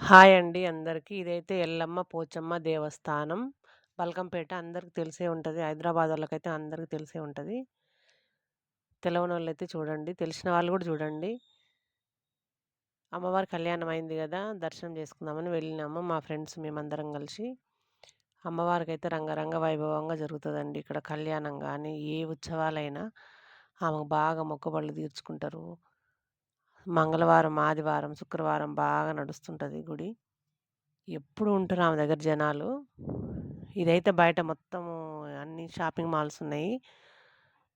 Hi అండి అందరికీ. ఇదైతే ఎల్లమ్మ, పోచమ్మ దేవస్థానం. బల్కంపేట అందరికి తెలిసే ఉంటుంది హైదరాబాద్ వాళ్ళకైతే అందరికి తెలిసే ఉంటుంది తెలవని వాళ్ళైతే చూడండి. తెలిసిన వాళ్ళు కూడా చూడండి. అమ్మవారి కళ్యాణం అయింది కదా దర్శనం చేసుకుందామని వెళ్ళినాము. మా ఫ్రెండ్స్ మేమందరం కలిసి. అమ్మవారికైతే రంగరంగ వైభవంగా జరుగుతుందండి ఇక్కడ కళ్యాణం కానీ ఏ ఉత్సవాలైనా ఆమెకు బాగా మొక్కబళ్ళు తీర్చుకుంటారు. మంగళవారం, ఆదివారం, శుక్రవారం బాగా నడుస్తుంటుంది గుడి. ఎప్పుడు ఉంటారు ఆమె దగ్గర జనాలు. ఇదైతే బయట మొత్తము అన్ని షాపింగ్ మాల్స్ ఉన్నాయి.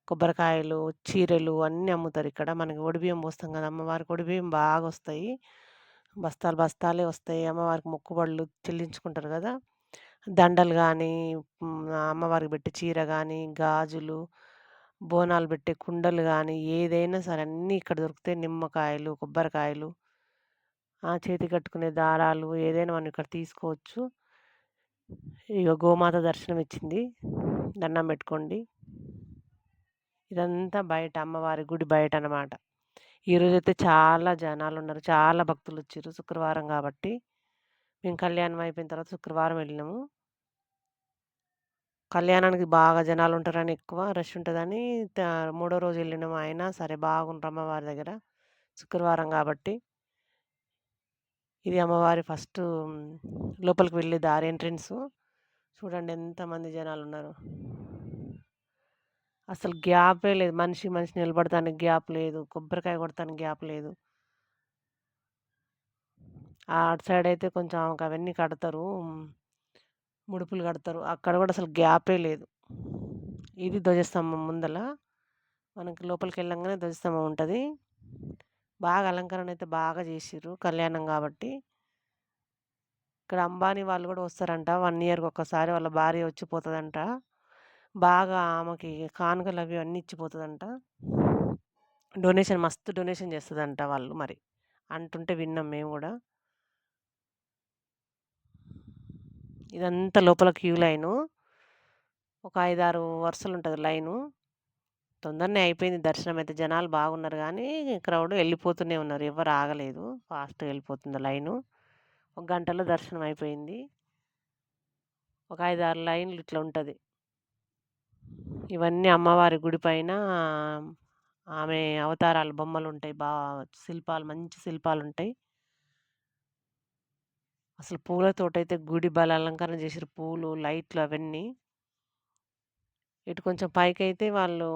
కొబ్బరికాయలు, చీరలు అన్నీ అమ్ముతారు ఇక్కడ మనకి ఒడిబియ్యం పోస్తాం కదా అమ్మవారికి ఒడిబియ్యం బాగొస్తాయి. బస్తాలు బస్తాలే వస్తాయి. అమ్మవారికి మొక్కుబడులు చెల్లించుకుంటారు కదా దండలు కానీ అమ్మవారికి పెట్టే చీర కానీ గాజులు, బోనాలు పెట్టే కుండలు కానీ ఏదైనా సరే అన్నీ ఇక్కడ దొరుకుతాయి. నిమ్మకాయలు, కొబ్బరికాయలు, ఆ! చేతి కట్టుకునే దారాలు ఏదైనా మనం ఇక్కడ తీసుకోవచ్చు. ఇక గోమాత దర్శనం ఇచ్చింది. దండం పెట్టుకోండి. ఇదంతా బయట అమ్మవారి గుడి బయట బయటనమాట. ఈరోజైతే చాలా జనాలు ఉన్నారు చాలా భక్తులు వచ్చారు శుక్రవారం కాబట్టి మేము కళ్యాణం అయిపోయిన తర్వాత శుక్రవారం వెళ్ళినాము. కళ్యాణానికి బాగా జనాలు ఉంటారని ఎక్కువ రష్ ఉంటుందని మూడో రోజు వెళ్ళినాము. ఆయన సరే బాగుంటారు అమ్మవారి దగ్గర. శుక్రవారం కాబట్టి ఇది అమ్మవారి ఫస్ట్ లోపలికి వెళ్ళే దారి ఎంట్రన్స్ చూడండి ఎంతమంది జనాలు ఉన్నారు అసలు గ్యాపే లేదు. మనిషి, మనిషి నిలబడతానికి గ్యాప్ లేదు. కొబ్బరికాయ కొడతానికి గ్యాప్ లేదు. అటు సైడ్ అయితే కొంచెం అవన్నీ కడతారు. ముడుపులు కడతారు. అక్కడ కూడా అసలు గ్యాపే లేదు. ఇది ధ్వజస్తంభం ముందల. మనకి లోపలికి వెళ్ళంగానే ధ్వజస్తంభం ఉంటుంది బాగా అలంకరణ అయితే బాగా చేసిర్రు. కళ్యాణం కాబట్టి ఇక్కడ అంబానీ వాళ్ళు కూడా వస్తారంట. వన్ ఇయర్‌కి ఒక్కసారి వాళ్ళ భార్య వచ్చిపోతుందంట బాగా ఆమెకి కానుకలు అవి అన్నీ ఇచ్చిపోతుందంట డొనేషన్ మస్తు డొనేషన్ చేస్తుందంట వాళ్ళు మరి. అంటుంటే విన్నాం మేము కూడా ఇదంతా లోపల క్యూ లైను. ఒక ఐదారు వరుసలు ఉంటుంది లైను. తొందరనే అయిపోయింది దర్శనం అయితే. జనాలు బాగున్నారు కానీ క్రౌడ్ వెళ్ళిపోతూనే ఉన్నారు. ఎవరు ఆగలేదు. ఫాస్ట్‌గా వెళ్ళిపోతుంది లైను. ఒక గంటలో దర్శనం అయిపోయింది. ఒక 5, 6 లైన్‌లు ఇట్లా ఉంటుంది ఇవన్నీ అమ్మవారి గుడి పైన ఆమె అవతారాలు బొమ్మలు ఉంటాయి బా శిల్పాలు మంచి శిల్పాలు ఉంటాయి అసలు పూలతోటైతే గుడి భలే అలంకరణ చేసిర్రు. పూలు, లైట్లు అవన్నీ. ఇటు కొంచెం పైకి అయితే వాళ్ళు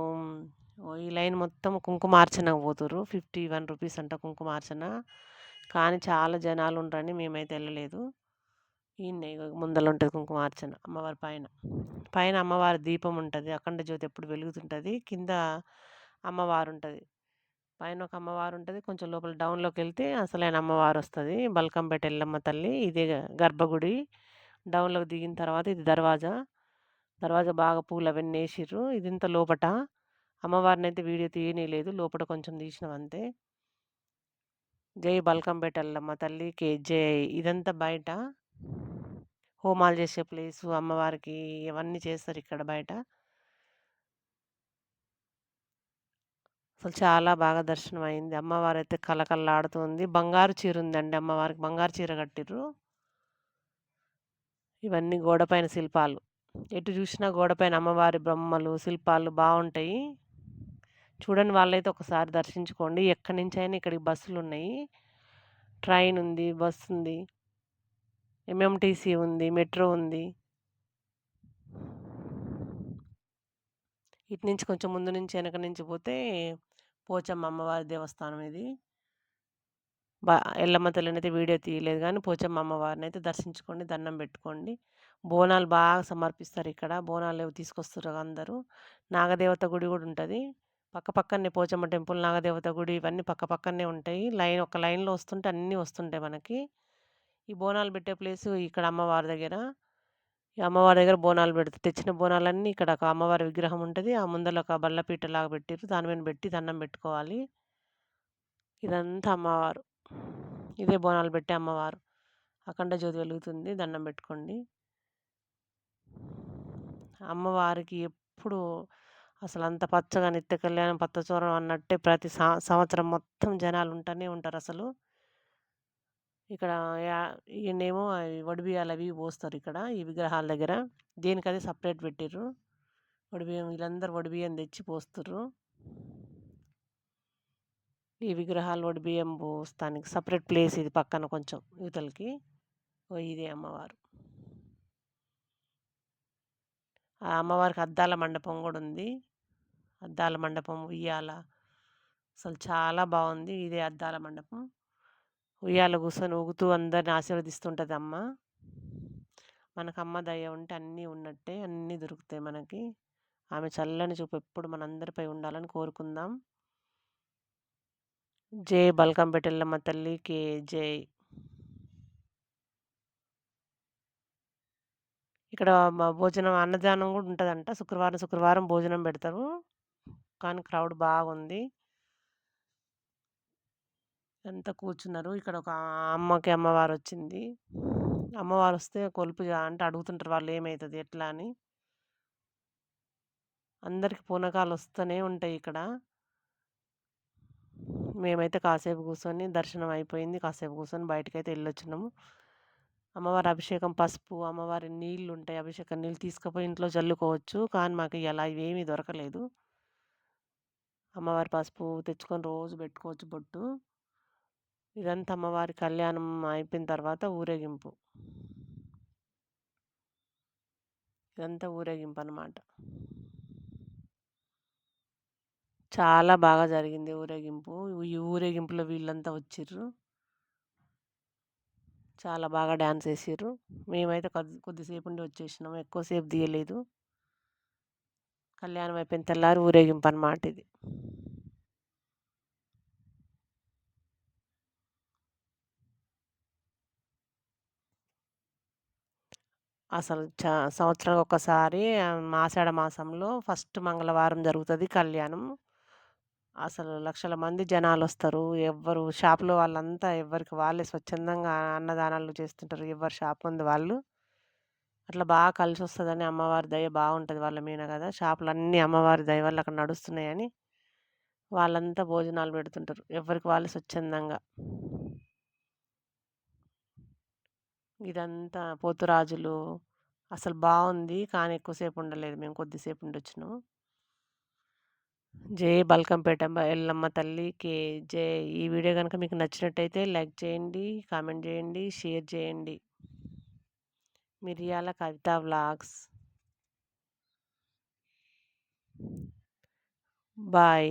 ఈ లైన్ మొత్తం కుంకుమార్చనకు పోతుర్రు. రూ. 51 అంట కుంకుమార్చన. కానీ చాలా జనాలు ఉంటారని మేమైతే వెళ్ళలేదు ఈ ముందలు ఉంటుంది కుంకుమ కుంకుమార్చన అమ్మవారి పైన. పైన అమ్మవారి దీపం ఉంటుంది అఖండ జ్యోతి ఎప్పుడు వెలుగుతుంటుంది కింద అమ్మవారు ఉంటుంది పైన ఒక అమ్మవారు ఉంటుంది కొంచెం లోపల డౌన్లోకి వెళ్తే అసలైన అమ్మవారొస్తది. బల్కంపేట ఎల్లమ్మ తల్లి. ఇదే గర్భగుడి. డౌన్‌లోకి దిగిన తర్వాత ఇది దర్వాజా. దర్వాజా బాగా పూలు పూలవన్నీ ఇది ఇదింత లోపట. అమ్మవారినైతే వీడియో తీయనీయలేదు. లోపట కొంచెం తీసినాం అంతే. జై బల్కంపేట ఎల్లమ్మ తల్లికి జై. ఇదంతా బయట. హోమాలు చేసే ప్లేసు. అమ్మవారికి ఇవన్నీ చేస్తారు ఇక్కడ బయట. అసలు చాలా బాగా దర్శనం అయింది. అమ్మవారైతే కలకల్లాడుతుంది బంగారు చీర ఉందండి అమ్మవారికి. బంగారు చీర కట్టిర్రు. ఇవన్నీ గోడపైన శిల్పాలు. ఎటు చూసినా గోడపైన అమ్మవారి బొమ్మలు, శిల్పాలు బాగుంటాయి చూడండి వాళ్ళైతే ఒకసారి దర్శించుకోండి. ఎక్కడి నుంచైనా ఇక్కడికి బస్సులు ఉన్నాయి ట్రైన్ ఉంది. బస్ ఉంది. ఎంఎంటీసీ ఉంది. మెట్రో ఉంది. ఇటు నుంచి కొంచెం ముందు నుంచి వెనక నుంచి పోతే పోచమ్మ అమ్మవారి దేవస్థానం ఇది. బా ఎల్లమ్మ తల్లినైతే వీడియో తీయలేదు కానీ పోచమ్మ అమ్మవారినైతే దర్శించుకోండి. దండం పెట్టుకోండి. బోనాలు బాగా సమర్పిస్తారు ఇక్కడ బోనాలు తీసుకొస్తారు అందరూ. నాగదేవత గుడి కూడా ఉంటుంది పక్క పక్కనే పోచమ్మ టెంపుల్, నాగదేవత గుడి ఇవన్నీ పక్క పక్కనే ఉంటాయి. లైన్ ఒక లైన్‌లో వస్తుంటే అన్నీ వస్తుంటాయి మనకి. ఈ బోనాలు పెట్టే ప్లేసు ఇక్కడ అమ్మవారి దగ్గర. ఈ అమ్మవారి దగ్గర బోనాలు పెడితే తెచ్చిన బోనాలన్నీ ఇక్కడ ఒక అమ్మవారి విగ్రహం ఉంటుంది ఆ ముందర ఒక బల్లపీటలాగా పెట్టిర్రు. దాని మీద పెట్టి దండం పెట్టుకోవాలి. ఇదంతా అమ్మవారు. ఇదే బోనాలు పెట్టే అమ్మవారు. అఖండ జ్యోతి వెలుగుతుంది. దండం పెట్టుకోండి. అమ్మవారికి ఎప్పుడు అంత పచ్చగా నిత్య కళ్యాణం పచ్చచూరం అన్నట్టే ప్రతి సంవత్సరం మొత్తం జనాలు ఉంటూనే ఉంటారు అసలు ఇక్కడ ఈయనేమో వడిబియ్యాలు అవి పోస్తారు ఇక్కడ ఈ విగ్రహాల దగ్గర. దేనికదే సపరేట్ పెట్టిర్రు. వడిబియ్యం వీళ్ళందరూ వడిబియ్యం తెచ్చి పోస్తుర్రు. ఈ విగ్రహాలు వడిబియ్యం పోస్తానికి సపరేట్ ప్లేస్ ఇది పక్కన కొంచెం యువతలకి ఓ ఇదే అమ్మవారు. ఆ అమ్మవారికి అద్దాల మండపం కూడా ఉంది. అద్దాల మండపం, ఉయ్యాల అసలు చాలా బాగుంది ఇదే అద్దాల మండపం. ఉయ్యాల కూర్చొని ఊగుతూ అందరిని ఆశీర్వదిస్తుంటుంది అమ్మ. మనకు అమ్మ దయ ఉంటే అన్నీ ఉన్నట్టే. అన్నీ దొరుకుతాయి మనకి. ఆమె చల్లని చూపు ఎప్పుడు మనందరిపై ఉండాలని కోరుకుందాం. జై బల్కంపేట తల్లి తల్లికి జై. ఇక్కడ భోజనం అన్నదానం కూడా ఉంటుందంట శుక్రవారం, శుక్రవారం భోజనం పెడతారు. కానీ క్రౌడ్ బాగుంది. అంతా కూర్చున్నారు. ఇక్కడ ఒక అమ్మకి అమ్మవారు వచ్చింది అమ్మవారు వస్తే కొలుపు అంటే అడుగుతుంటారు వాళ్ళు ఏమవుతుంది ఎట్లా అని. అందరికి పూనకాలొస్తూనే ఉంటాయి ఇక్కడ. మేమైతే కాసేపు కూర్చొని దర్శనం అయిపోయింది. కాసేపు కూర్చొని బయటకైతే వెళ్ళొచ్చినాము అమ్మవారి అభిషేకం పసుపు, అమ్మవారి నీళ్ళు ఉంటాయి అభిషేకం నీళ్ళు తీసుకుపోయి ఇంట్లో చల్లుకోవచ్చు. కానీ మాకు ఎలా ఇవేమీ దొరకలేదు. అమ్మవారి పసుపు తెచ్చుకొని రోజు పెట్టుకోవచ్చు బొట్టు. ఇదంతా అమ్మవారి కళ్యాణం అయిపోయిన తర్వాత ఊరేగింపు. ఇదంతా ఊరేగింపు అనమాట చాలా బాగా జరిగింది ఊరేగింపు. ఈ ఊరేగింపులో వీళ్ళంతా వచ్చిర్రు. చాలా బాగా డ్యాన్స్ వేసారు మేమైతే కొద్ది కొద్దిసేపుండి వచ్చేసినాము. వచ్చేసినాం ఎక్కువసేపు తీయలేదు. కళ్యాణం అయిపోయిన తెల్లారి ఊరేగింపనమాట ఇది. అసలు చ సంవత్సరానికి ఒకసారి ఆషాఢ మాసంలో ఫస్ట్ మంగళవారం జరుగుతుంది కళ్యాణం. అసలు లక్షల మంది జనాలు వస్తారు ఎవ్వరు షాప్‌లో వాళ్ళంతా ఎవరికి వాళ్ళే స్వచ్ఛందంగా అన్నదానాలు చేస్తుంటారు. ఎవరు షాప్ ఉంది వాళ్ళు. అట్లా బాగా కలిసి వస్తుందని అమ్మవారి దయ బాగుంటుంది వాళ్ళ మీన షాపులు అన్నీ అమ్మవారి దయ వల్ల అక్కడ నడుస్తున్నాయని వాళ్ళంతా భోజనాలు పెడుతుంటారు. ఎవరికి వాళ్ళు స్వచ్ఛందంగా. ఇదంతా పోతురాజులు అసలు బాగుంది కానీ ఎక్కువసేపు ఉండలేదు. మేము కొద్దిసేపు ఉండొచ్చినాము. జై బల్కంపేట అమ్మ ఎల్లమ్మ తల్లికి జై. ఈ వీడియో కనుక మీకు నచ్చినట్టయితే లైక్ చేయండి, కామెంట్ చేయండి, షేర్ చేయండి. మిరియాల కవిత వ్లాగ్స్. బాయ్.